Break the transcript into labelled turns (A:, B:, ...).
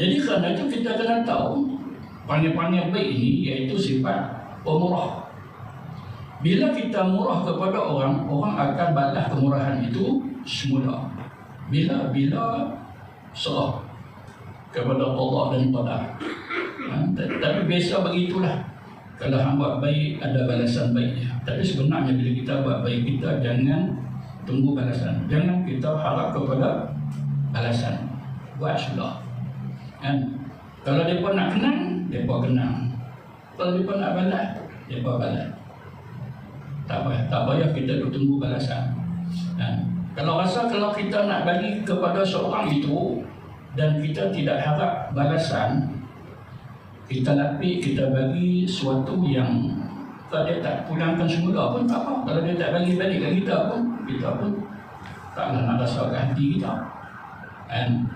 A: Jadi kerana itu kita kena tahu panggil-panggil baik ini iaitu sifat pemurah. Bila kita murah kepada orang, orang akan balas kemurahan itu semula. Bila bila serah kepada Allah dan Taala. Ha, tapi biasa begitulah. Kalau hamba baik ada balasan baiknya. Tapi sebenarnya bila kita buat baik kita jangan tunggu balasan. Jangan kita harap kepada balasan. Buat sudah. Kan? Kalau mereka nak kenang, mereka kenang. Kalau mereka nak balas, mereka balas. Tak payah, tak payah kita tunggu balasan. Kan? Kalau rasa kalau kita nak bagi kepada seorang itu dan kita tidak harap balasan, kita lapik, kita bagi sesuatu yang kalau dia tak pulangkan semula pun tak apa. Kalau dia tak bagi balik ke kita pun, kita pun taklah nak rasa hati kita. And